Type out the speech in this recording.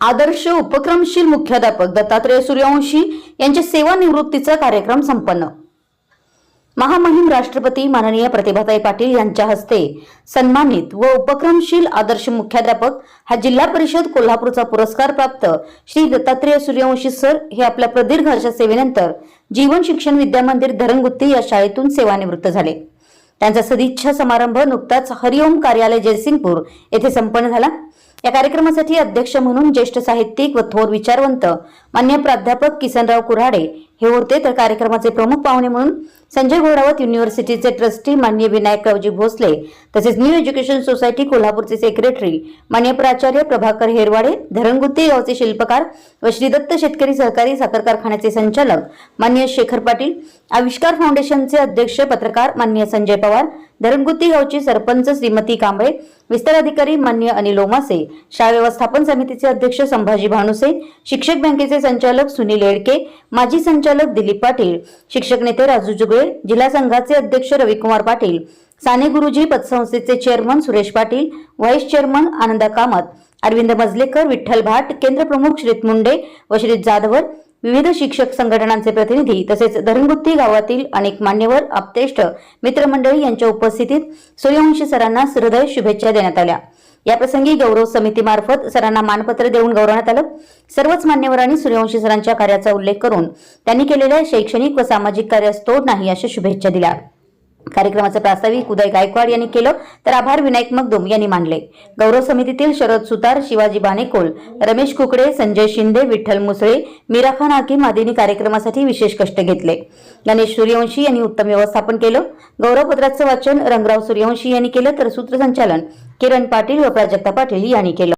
आदर्श उपक्रमशील मुख्याध्यापक दत्तात्रय सूर्यवंशी यांच्या सेवानिवृत्तीचा कार्यक्रम संपन्न. महामहिम राष्ट्रपती माननीय प्रतिभाताई पाटील यांच्या हस्ते सन्मानित व उपक्रमशील आदर्श मुख्याध्यापक हा जिल्हा परिषद कोल्हापूरचा पुरस्कार प्राप्त श्री दत्तात्रेय सूर्यवंशी सर हे आपल्या प्रदीर्घ अशा सेवेनंतर जीवन शिक्षण विद्यामंदिर धरणगुत्ती या शाळेतून सेवानिवृत्त झाले. त्यांचा सदिच्छा समारंभ नुकताच हरिओम कार्यालय जयसिंगपूर येथे संपन्न झाला. या कार्यक्रमासाठी अध्यक्ष म्हणून ज्येष्ठ साहित्यिक व थोर विचारवंत मान्य प्राध्यापक किसनराव कुऱ्हाडे हे होते. तर कार्यक्रमाचे प्रमुख पाहुणे म्हणून संजय घोडावत युनिव्हर्सिटीचे ट्रस्टी मान्य विनायकरावजी भोसले तसेच न्यू एज्युकेशन सोसायटी कोल्हापूरचे सेक्रेटरी मान्य प्राचार्य प्रभाकर हेरवाडे धरणगुत्ते गावचे शिल्पकार व श्रीदत्त शेतकरी सहकारी साखर कारखान्याचे संचालक मान्य शेखर पाटील आविष्कार फाउंडेशनचे अध्यक्ष पत्रकार मान्य संजय पवार धरणगुत्ती गावची सरपंच श्रीमती कांबळे विस्तार अधिकारी मान्य अनिल ओमासे शाळा व्यवस्थापन समितीचे अध्यक्ष संभाजी भानुसे शिक्षक बँकेचे संचालक सुनील येडके माजी संचालक दिलीप पाटील शिक्षक नेते राजू जुगळे जिल्हा संघाचे अध्यक्ष Ravikumar Patil Sane Guruji पतसंस्थेचे chairman Suresh Patil vice chairman Ananda Kamat Arvind Majlekar Vitthal Bhat केंद्र प्रमुख श्रीत मुंडे व श्रीत जाधवर विविध शिक्षक संघटनांचे प्रतिनिधी तसेच धरणगुत्ती गावातील अनेक मान्यवर आपतेष्ट मित्रमंडळी यांच्या उपस्थितीत सूर्यवंशी सरांना हृदय शुभेच्छा देण्यात आल्या. याप्रसंगी गौरव समितीमार्फत सरांना मानपत्र देऊन गौरवण्यात आलं. सर्वच मान्यवरांनी सूर्यवंशी सरांच्या कार्याचा उल्लेख करून त्यांनी केलेल्या शैक्षणिक व सामाजिक कार्यास तोड नाही अशा शुभेच्छा दिल्या. कार्यक्रमाचं प्रास्ताविक उदय गायकवाड यांनी केलं तर आभार विनायक मगदुम यांनी मानले. गौरव समितीतील शरद सुतार शिवाजी बानेकोल रमेश कुकडे संजय शिंदे विठ्ठल मुसळे मीरा खान हाकीम आदींनी कार्यक्रमासाठी विशेष कष्ट घेतले. गणेश सूर्यवंशी यांनी उत्तम व्यवस्थापन केलं. गौरवपत्राचं वाचन रंगराव सूर्यवंशी यांनी केलं तर सूत्रसंचालन किरण पाटील व प्राजक्ता पाटील यांनी केलं.